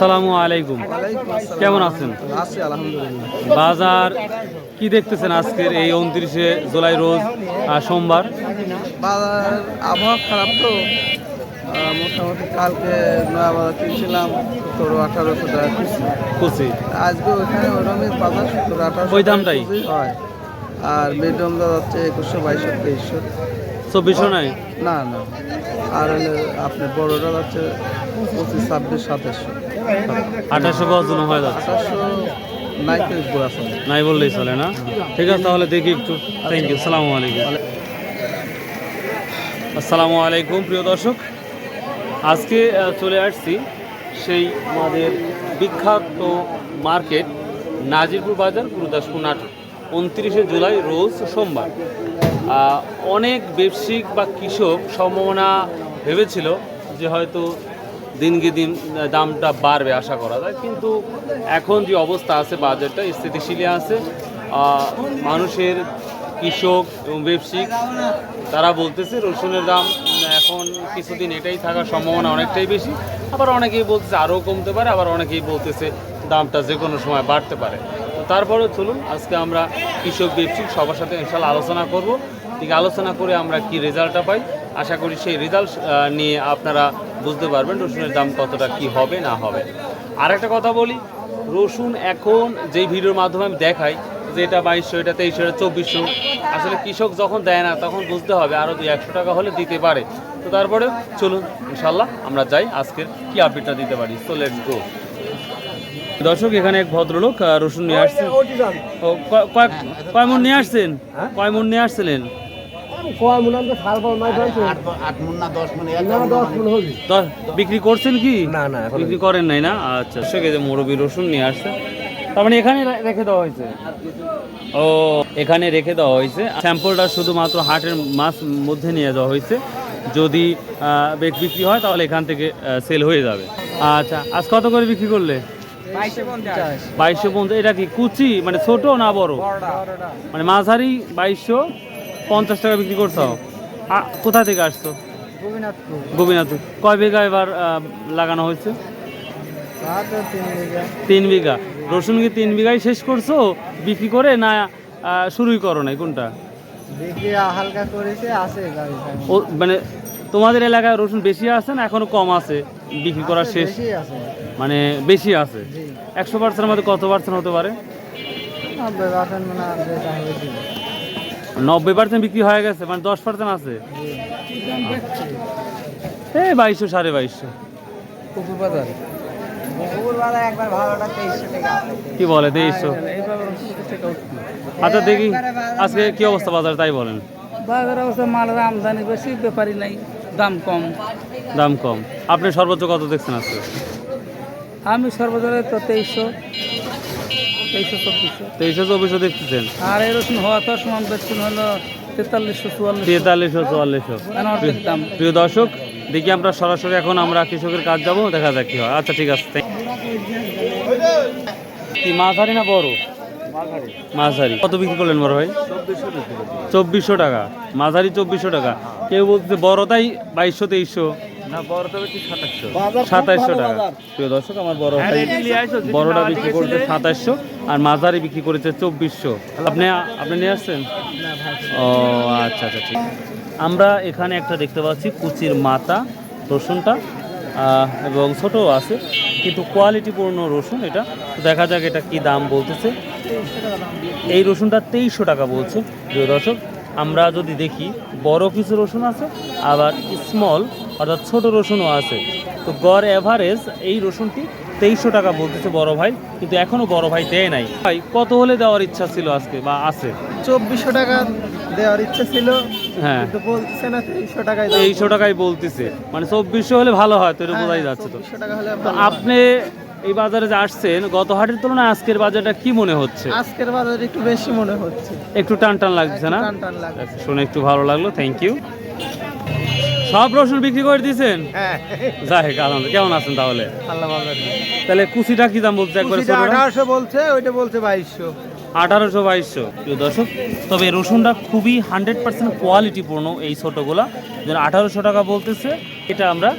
আসসালামু আলাইকুম। কেমন আছেন? বাজার কি দেখতেছেন আজকের এই উনত্রিশে জুলাই রোজ সোমবার? বাজার আবহাওয়া খারাপ তো। মোটামুটি কালকে নয়া বাজার কিনছিলাম সতেরো আঠারোশো টাকা কুচি। আজকে ওখানে ওরকমই বাজার সতেরো আঠারোশো ওই দামটাই? হয়। আর মিডিয়াম দাম হচ্ছে একুশশো বাইশশো তেইশশো। চব্বিশশো নাই? না না। আর আপনার বড়োটা হচ্ছে পঁচিশ ছাব্বিশ সাতাশশো। আঠাশশো গজ জুলুম হয়ে যাচ্ছে। নাই নাই বললেই চলে না? ঠিক আছে তাহলে দেখি একটু। থ্যাংক ইউ সালামু আলাইকুম। আসসালামু আলাইকুম প্রিয় দর্শক। আজকে চলে আসছি সেই আমাদের বিখ্যাত মার্কেট নাজিরপুর বাজার গুরুদাসপুর নাটক উনত্রিশে জুলাই রোজ সোমবার। অনেক ব্যবসায়িক বা কৃষক সম্ভাবনা ভেবেছিল যে হয়তো দিনকে দিন দামটা বাড়বে আশা করা যায়। কিন্তু এখন যে অবস্থা আছে, বাজারটা স্থিতিশীল আছে। মানুষের কৃষক এবং ব্যবসায়িক তারা বলতেছে রসুনের দাম এখন কিছুদিন এটাই থাকার সম্ভাবনা অনেকটাই বেশি। আবার অনেকেই বলতেছে আরও কমতে পারে, আবার অনেকেই বলতেছে দামটা যে কোনো সময় বাড়তে পারে। তো তারপরেও চলুন, আজকে আমরা কৃষক ব্যবসায়িক সবার সাথে ইনশাল্লাহ আলোচনা করব। ঠিক আলোচনা করে আমরা কি রেজাল্টটা পাই, আশা করি সেই রেজাল্ট নিয়ে আপনারা বুঝতে পারবেন রসুনের দাম কতটা কি হবে, না হবে। আর একটা কথা বলি, রসুন এখন যেই ভিডিওর মাধ্যমে আমি দেখাই, যে এটা বাইশশো, এটা তেইশশো, এটা চব্বিশশো, আসলে কৃষক যখন দেয় না, তখন বুঝতে হবে আরও দুই একশো টাকা হলে দিতে পারে। তো তারপরে চলুন, ইনশাল্লাহ আমরা যাই, আজকের কি আপডেটটা দিতে পারি। তো লেটস গো দর্শক এখানে এক ভদ্রলোক রসুন নিয়ে আসছেন ও, কয়- কয় মন নিয়ে আসছেন? কয় মন নিয়ে আসছিলেন? বিক্রি করছেন কি? না না বিক্রি করেন নাই না? আচ্ছা সে যে মুরব্বী রসুন নিয়ে আসছে। তার মানে এখানে রেখে দেওয়া হয়েছে? ও এখানে রেখে দেওয়া হয়েছে। স্যাম্পলটা শুধুমাত্র হাটের মাস মধ্যে নিয়ে যাওয়া হয়েছে। যদি বেক বিক্রি হয় তাহলে এখান থেকে সেল হয়ে যাবে। আচ্ছা আজ কত করে বিক্রি করলে? বাইশশো পঞ্চাশ। এটা কি কুচি? মানে ছোট না বড়? মানে মাঝারি বাইশশো পঞ্চাশ টাকা বিক্রি করছ? কোথা থেকে আসছো? গোপীনাথ কয় বিঘা এবার লাগানো হয়েছে? তিন বিঘা। রসুন কি তিন বিঘাই শেষ করছ? বিক্রি করে না শুরুই করো নাই? কোনটা? হালকা করেছে আছে মানে তোমাদের এলাকায় রসুন বেশি আছে না এখনও কম আছে? বিক্রি করা শেষ? আছে। মানে বেশি আছে। একশো পার্সেন্টের মধ্যে কত পার্সেন্ট হতে পারে? নব্বই পার্সেন্ট পার্সেন্ট বিক্রি হয়ে গেছে মানে দশ পার্সেন্ট আছে? এই বাইশশো সাড়ে বাইশশো। পুকুর বাজার কি বলে তেইশশো? আচ্ছা দেখি। আজকে কি অবস্থা বাজার তাই বলেন। বাজার অবস্থা মালের আমদানি বেশি ব্যাপারই নাই দাম কম। দাম কম। আপনি সর্বোচ্চ কত দেখছেন আজকে? আমি সর্বদলে তো তেইশশো তেইশশো চব্বিশশো। তেইশশো চব্বিশশো দেখতেছেন? আর এই রসুন হওয়া তো সমান বেতন হলো তেতাল্লিশশো চুয়াল্লিশ তেতাল্লিশশো চুয়াল্লিশশো। অর্ধেক প্রিয় দর্শক দেখি আমরা সরাসরি এখন আমরা কৃষকের কাজ যাব দেখা যাক কি হয়। আচ্ছা ঠিক আছে কি মাঝারি না বড়? মাঝারি। কত বিক্রি করলেন বড় ভাই? চব্বিশশো টাকা। মাঝারি চব্বিশশো টাকা। কেউ বলতে বড় তাই বাইশশো তেইশশো। না সাতাশশো। টাকা। প্রিয় দর্শক আমার বড় বড়টা বিক্রি করতে সাতাইশশো আর মাঝারি বিক্রি করেছে চব্বিশশো। আপনি আপনি নিয়ে আসছেন? ও আচ্ছা আচ্ছা ঠিক। আমরা এখানে একটা দেখতে পাচ্ছি কুচির মাথা রসুনটা এবং ছোটও আছে কিন্তু কোয়ালিটিপূর্ণ রসুন এটা। দেখা যাক এটা কি দাম বলতেছে। এই রসুনটা তেইশশো টাকা বলছে প্রিয় দর্শক। আমরা যদি দেখি বড় কিছু রসুন আছে আবার স্মল অর্থাৎ ছোট রসুনও আছে। তো গড় অ্যাভারেজ এই রসুনটি তেইশশো টাকা বলতেছে বড় ভাই কিন্তু এখনও বড় ভাই দেয় নাই। ভাই কত হলে দেওয়ার ইচ্ছা ছিল আজকে বা আছে? চব্বিশশো টাকা দেওয়ার ইচ্ছা ছিল হ্যাঁ। না তেইশশো টাকায় তেইশশো বলতেছে। মানে চব্বিশশো হলে ভালো হয় তো এটা হ্যাঁ, বোঝাই যাচ্ছে তো। টাকা তো আপনি এই বাজারে যে আসছেন গত হাটের তুলনায় আজকের বাজারটা কি মনে হচ্ছে? আজকের বাজার একটু বেশি মনে হচ্ছে। একটু টান টান লাগছে না? আচ্ছা, শুনে একটু ভালো লাগল থ্যাংক ইউ সব রসুন বিক্রি করে দিয়েছেন? হ্যাঁ। যাই আলহামদুলিল্লাহ। কেমন আছেন তাহলে? আল্লাহ ভালো তাহলে কুচিটা কি দাম বলছে একবার আঠারোশো বলছে ওইটা বলছে বাইশশো। আঠারোশো বাইশশো। প্রিয় দর্শক তবে রসুনটা খুবই হান্ড্রেড পার্সেন্ট কোয়ালিটিপূর্ণ এই ছোটোগুলা। যেন আঠারোশো টাকা বলতেছে এটা আমরা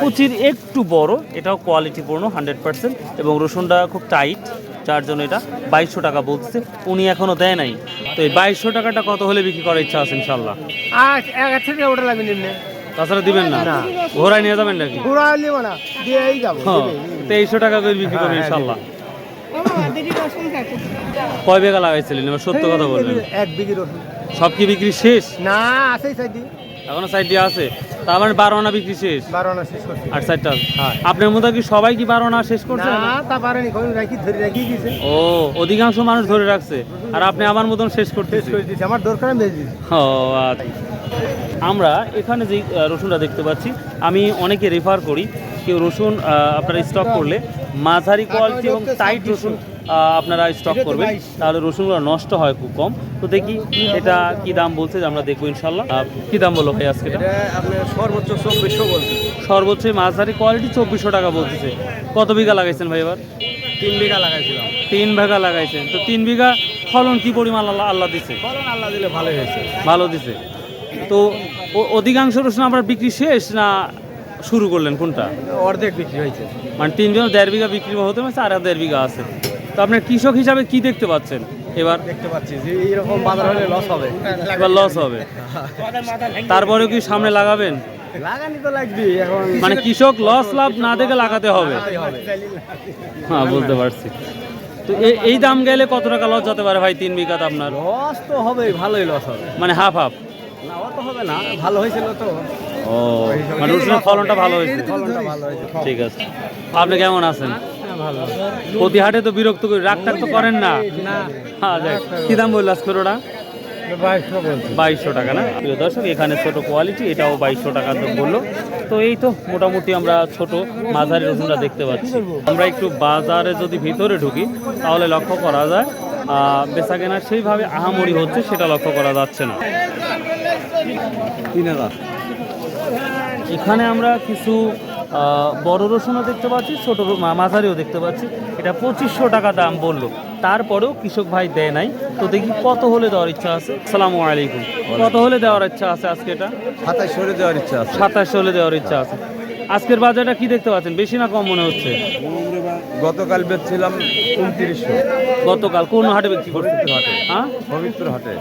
কুচির একটু বড় এটাও কোয়ালিটিপূর্ণ হান্ড্রেড পার্সেন্ট এবং রসুনটা খুব টাইট যার জন্য এটা বাইশশো টাকা বলতেছে। উনি এখনও দেয় নাই। তো এই বাইশশো টাকাটা কত হলে বিক্রি করার ইচ্ছা আছে ইনশাল্লাহ আচ্ছা ওটা লাগবে নিম্নে। তাছাড়া দিবেন না? ঘোড়ায় নিয়ে যাবেন নাকি? পুরা নিব না দিয়েই যাব। হ্যাঁ তেইশশো টাকা করে বিক্রি করবেন ইনশাল্লাহ। কয় বেগা লাগাইছিলেন এবার সত্য কথা বলবেন এক বিঘি রসুন সব কি বিক্রি শেষ? না সাইডি এখনও আছে। তার মানে বারো আনা বিক্রি শেষ? বারো আনা শেষ করছি। আর সাইডটা আপনার মতো কি সবাই কি বারো আনা শেষ করছে? না তা পারেনি কোন রাখি ধরে রাখি দিয়েছে। ও অধিকাংশ মানুষ ধরে রাখছে। আর আপনি আমার মতন শেষ করতে শেষ করে দিয়েছে আমার দরকার ও আচ্ছা। আমরা এখানে যে রসুনটা দেখতে পাচ্ছি আমি অনেকে রেফার করি কেউ রসুন আপনারা স্টক করলে মাঝারি কোয়ালিটি এবং টাইট রসুন আপনারা স্টক করবেন তাহলে রসুনগুলো নষ্ট হয় খুব কম। তো দেখি এটা কি দাম বলছে আমরা দেখব ইনশাল্লাহ কি দাম বলো ভাই আজকে সর্বোচ্চ চব্বিশশো বলছে। সর্বোচ্চ মাঝারি কোয়ালিটি চব্বিশশো টাকা বলতেছে। কত বিঘা লাগাইছেন ভাই এবার? তিন বিঘা লাগাইছিলাম। তিন বিঘা লাগাইছেন। তো তিন বিঘা ফলন কি পরিমাণ আল্লাহ আল্লাহ দিছে? ফলন আল্লাহ দিলে ভালো হয়েছে। ভালো দিছে। তো অধিকাংশ রসুন আপনার বিক্রি শেষ না শুরু করলেন? কোনটা? অর্ধেক বিক্রি হয়েছে। মানে তিনজন দেড় বিঘা বিক্রি হতে পারছে আর দেড় বিঘা আছে। তো আপনার কৃষক হিসাবে কি দেখতে পাচ্ছেন এবার? দেখতে পাচ্ছি যে এইরকম বাজার হলে লস হবে। এবার লস হবে। তারপরেও কি সামনে লাগাবেন? লাগানি তো লাগবে এখন মানে কৃষক লস লাভ না দেখে লাগাতে হবে। হ্যাঁ বুঝতে পারছি। তো এই দাম গেলে কত টাকা লস যেতে পারে ভাই তিন বিঘাতে আপনার? লস তো হবে ভালোই লস হবে। মানে হাফ হাফ না অত হবে না ভালো হয়েছিল তো। ও মানে রসুনের ফলনটা ভালো হয়েছে। ফলনটা ভালো হয়েছে। ঠিক আছে। আপনি কেমন আছেন? প্রতি হাটে তো বিরক্ত করে টাগ তো করেন না। হ্যাঁ যাক। কি দাম বলল আজকের ওটা? বাইশশো টাকা না? প্রিয় দর্শক এখানে ছোট কোয়ালিটি এটাও বাইশশো টাকা তো বলল। তো এই তো মোটামুটি আমরা ছোট মাঝারি রসুনটা দেখতে পাচ্ছি। আমরা একটু বাজারে যদি ভিতরে ঢুকি তাহলে লক্ষ্য করা যায় বেচা কেনা সেইভাবে আহামরি হচ্ছে সেটা লক্ষ্য করা যাচ্ছে না। তিন হাজার। এখানে আমরা কিছু বড় রসুনও দেখতে পাচ্ছি ছোট মাঝারিও দেখতে পাচ্ছি। এটা পঁচিশশো টাকা দাম বলল। তারপরেও কৃষক ভাই দেয় নাই। তো দেখি কত হলে দেওয়ার ইচ্ছা আছে? সালামু আলাইকুম। কত হলে দেওয়ার ইচ্ছা আছে আজকে এটা? সাতাশ হলে দেওয়ার ইচ্ছা আছে। সাতাশ হলে দেওয়ার ইচ্ছা আছে। আজকের বাজারটা কি দেখতে পাচ্ছেন? বেশি না কম মনে হচ্ছে? গতকাল বেচছিলাম উনত্রিশশো। গতকাল কোন হাটে বিক্রি করতে হাটে। হ্যাঁ? হাটে।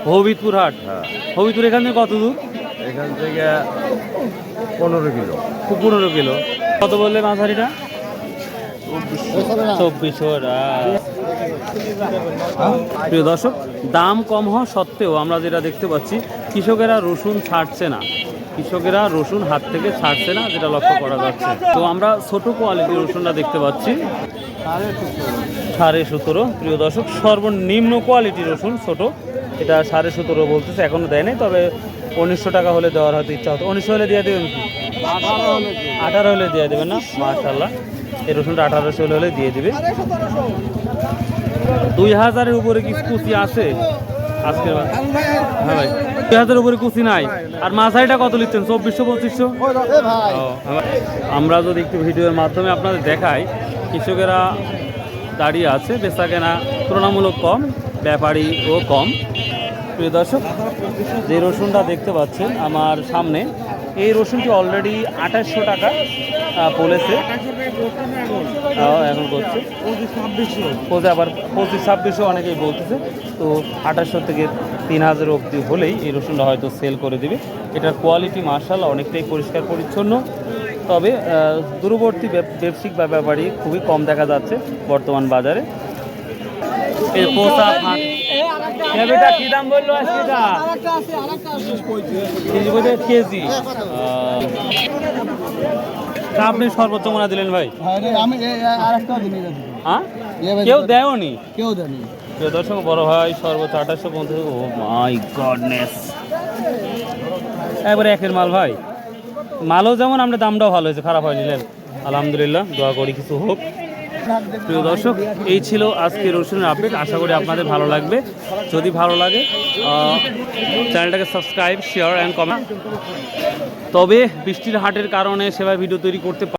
হাট। হ্যাঁ। হবিদপুর এখান থেকে কত দূর? এখান থেকে পনেরো কিলো। খুব পনেরো কিলো। কত বললে মাঝারিটা? চব্বিশশো। প্রিয় দর্শক দাম কম হওয়া সত্ত্বেও আমরা যেটা দেখতে পাচ্ছি কৃষকেরা রসুন ছাড়ছে না। কৃষকেরা রসুন হাত থেকে ছাড়ছে না, যেটা লক্ষ্য করা যাচ্ছে। তো আমরা ছোট কোয়ালিটির রসুনটা দেখতে পাচ্ছি। সাড়ে সতেরো, প্রিয় দর্শক, সর্বনিম্ন কোয়ালিটির রসুন ছোট। এটা সাড়ে সতেরো বলতেছে, এখনও দেয় নাই তবে উনিশশো টাকা হলে দেওয়ার হয়তো ইচ্ছা হতো। উনিশশো হলে দিয়ে দেবেন কি? আঠারো হলে দিয়ে দেবেন না? মাশাল্লাহ এই রসুনটা আঠারোশো হলে হলে দিয়ে দিবে। দুই হাজারের উপরে কি কুচি আছে? আজকে হ্যাঁ ভাই। হাজারের উপরে কুচি নাই। আর মাঝারিটা কত লিখছেন চব্বিশশো পঁচিশশো? ও, আমরা যদি একটু ভিডিওর মাধ্যমে আপনাদের দেখাই কৃষকেরা দাঁড়িয়ে আছে বেচা কেনা তুলনামূলক কম ব্যাপারীও কম। প্রিয় দর্শক যে রসুনটা দেখতে পাচ্ছেন আমার সামনে এই রসুনটি অলরেডি আঠাশশো টাকা বলেছে এখন করছে। পঁচিশ ছাব্বিশশো। আবার পঁচিশ ছাব্বিশশো অনেকেই বলতেছে। তো আঠাশশো থেকে তিন হাজার অবধি হলেই এই রসুনটা হয়তো সেল করে দিবে। এটার কোয়ালিটি মার্শাল অনেকটাই পরিষ্কার পরিচ্ছন্ন। তবে দূরবর্তী ব্যব- ব্যবসায়িক বা ব্যাপারী খুবই কম দেখা যাচ্ছে বর্তমান বাজারে। এই পোষা ফাঁক এটা কি দাম বলল আজকে? এটা তিরিশ পঁয়ত্রিশ কেজি তা আপনি সর্বোচ্চ মনে দিলেন ভাই। দিন হ্যাঁ? কেউ দেয়নি? কেউ জানি প্রিয় দর্শক, বড় ভাই, সর্বোচ্চ আঠাশশো পঞ্চাশ ও মাই গডনেস। একবারে একের মাল ভাই। মালও যেমন, আমরা দামটাও ভালো হয়েছে, খারাপ হয় নিলেন আলহামদুলিল্লাহ, দোয়া করি কিছু হোক। প্রিয় দর্শক, এই ছিল আজকে রসুনের আপডেট। আশা করি আপনাদের ভালো লাগবে। যদি ভালো লাগে চ্যানেলটাকে সাবস্ক্রাইব, শেয়ার অ্যান্ড কমেন্ট তবে বৃষ্টির হাটের কারণে সেভাবে ভিডিও তৈরি করতে